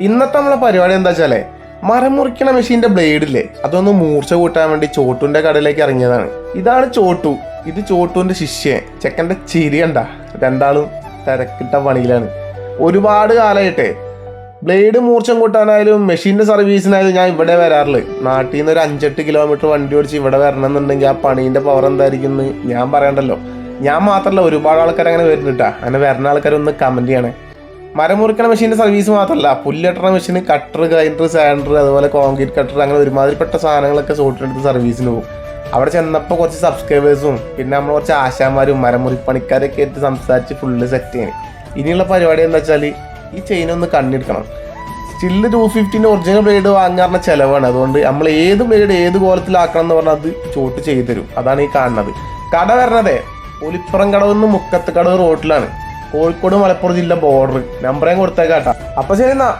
ഇന്നത്തെ നമ്മളെ പരിപാടി എന്താ വെച്ചാലേ മരം മുറിക്കണ മെഷീന്റെ ബ്ലേഡില്ലേ അതൊന്ന് മൂർച്ച കൂട്ടാൻ വേണ്ടി ചോട്ടുന്റെ കടയിലേക്ക് ഇറങ്ങിയതാണ്. ഇതാണ് ചോട്ടു. ഇത് ചോട്ടുവിന്റെ ശിഷ്യൻ ചെക്കന്റെ ചിരി കണ്ട. രണ്ടാളും തിരക്കിട്ട പണിയിലാണ്. ഒരുപാട് കാലമായിട്ടേ ബ്ലേഡ് മൂർച്ചം കൂട്ടാനായാലും മെഷീന്റെ സർവീസിനായാലും ഞാൻ ഇവിടെ വരാറില്ല? നാട്ടിൽ നിന്ന് ഒരു അഞ്ചെട്ട് കിലോമീറ്റർ വണ്ടി ഓടിച്ച് ഇവിടെ വരണമെന്നുണ്ടെങ്കിൽ ആ പണീന്റെ പവർ എന്തായിരിക്കും എന്ന് ഞാൻ പറയണ്ടല്ലോ. ഞാൻ മാത്രമല്ല ഒരുപാട് ആൾക്കാർ അങ്ങനെ വരുന്നുട്ടാ അങ്ങനെ വരുന്ന ആൾക്കാരൊന്ന് കമന്റ് ചെയ്യണേ. മരം മുറിക്കണ മെഷീന്റെ സർവീസ് മാത്രമല്ല പുല്ലെട്ടണ മെഷീൻ കട്ടർ ഗ്രൈൻഡർ സാൻഡർ അതുപോലെ കോൺക്രീറ്റ് കട്ടർ അങ്ങനെ ഒരുമാതിരിപ്പെട്ട സാധനങ്ങളൊക്കെ സോട്ടിനെടുത്ത് സർവീസിന് പോകും. അവിടെ ചെന്നപ്പോൾ കുറച്ച് സബ്സ്ക്രൈബേഴ്സും പിന്നെ നമ്മൾ കുറച്ച് ആശാന്മാരും മരമുറിപ്പണിക്കാരൊക്കെ ആയിട്ട് സംസാരിച്ച് ഫുള്ള് സെറ്റ് ചെയ്യണം. ഇനിയുള്ള പരിപാടി എന്താ വെച്ചാൽ ഈ ചെയിൻ ഒന്ന് കണ്ണെടുക്കണം. സ്റ്റില്ല് ടു ഫിഫ്റ്റീന്റെ ഒറിജിനൽ ബ്ലേഡ് വാങ്ങാറുള്ള ചിലവാണ്. അതുകൊണ്ട് നമ്മൾ ഏത് ബ്ലേഡ് ഏത് കോലത്തിലാക്കണം എന്ന് പറഞ്ഞാൽ അത് ചോട്ട് ചെയ്തു തരും. അതാണ് ഈ കാണുന്നത്. കട വരണതേ ഒലിപ്പുറം കടവ് നിന്ന് മുക്കത്ത് കടവ് റോഡിലാണ് കോഴിക്കോട് മലപ്പുറം ജില്ല ബോർഡർ നമ്പറേം കൊടുത്തേക്കാട്ടാ അപ്പൊ ശരി എന്നാ.